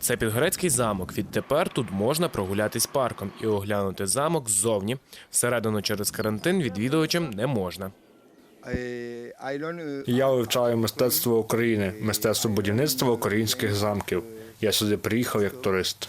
Це Підгорецький замок. Відтепер тут можна прогулятись парком і оглянути замок ззовні. Всередину через карантин відвідувачам не можна. Я вивчаю мистецтво України, мистецтво будівництва українських замків. Я сюди приїхав як турист.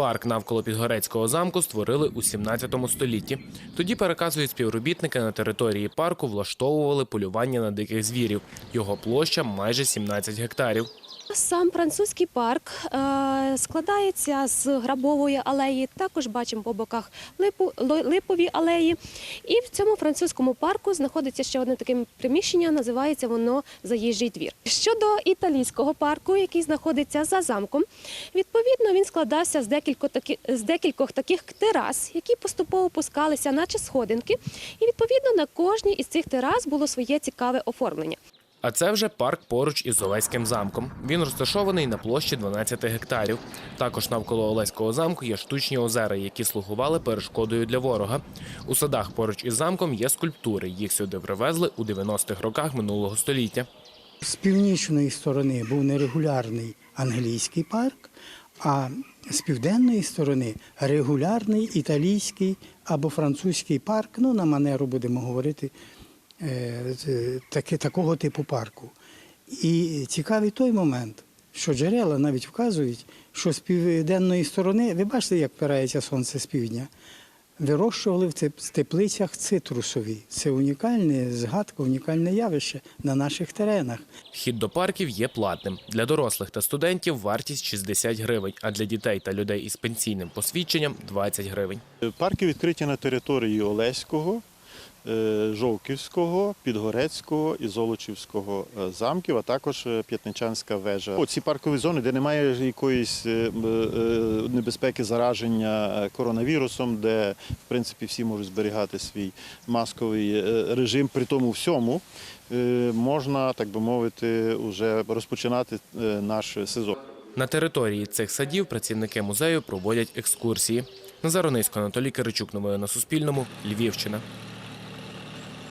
Парк навколо Підгорецького замку створили у 17 столітті. Тоді переказують співробітники на території парку влаштовували полювання на диких звірів. Його площа майже 17 гектарів. Сам французький парк е, складається з грабової алеї. Також бачимо по боках липові алеї. І в цьому французькому парку знаходиться ще одне таке приміщення, називається воно Заїжджий двір. Щодо італійського парку, який знаходиться за замком, відповідно він складався з декількох таки, з декількох таких терас, які поступово опускалися, наче сходинки. І відповідно на кожній із цих терас було своє цікаве оформлення. А це вже парк поруч із Олеським замком. Він розташований на площі 12 гектарів. Також навколо Олеського замку є штучні озера, які слугували перешкодою для ворога. У садах поруч із замком є скульптури. Їх сюди привезли у 90-х роках минулого століття. З північної сторони був нерегулярний англійський парк, а з південної сторони регулярний італійський або французький парк. Ну, на манеру будемо говорити, таки, такого типу парку. І цікавий той момент, що джерела навіть вказують, що з південної сторони, ви бачите, як впирається сонце з півдня, вирощували в теп- теплицях цитрусові. Це унікальне згадка, унікальне явище на наших теренах. Вхід до парків є платним. Для дорослих та студентів вартість 60 гривень, а для дітей та людей із пенсійним посвідченням 20 гривень. Парки відкриті на території Олеського, е, Жовківського, Підгорецького і Золочівського е, замків, а також е, П'ятничанська вежа. Оці паркові зони, де немає якоїсь е, е, небезпеки зараження е, коронавірусом, де в принципі всі можуть зберігати свій масковий е, режим, при тому всьому е, можна, так би мовити, вже розпочинати е, наш сезон. На території цих садів працівники музею проводять екскурсії. Назар Онисько, Анатолій Киричук. Новини на Суспільному. Львівщина.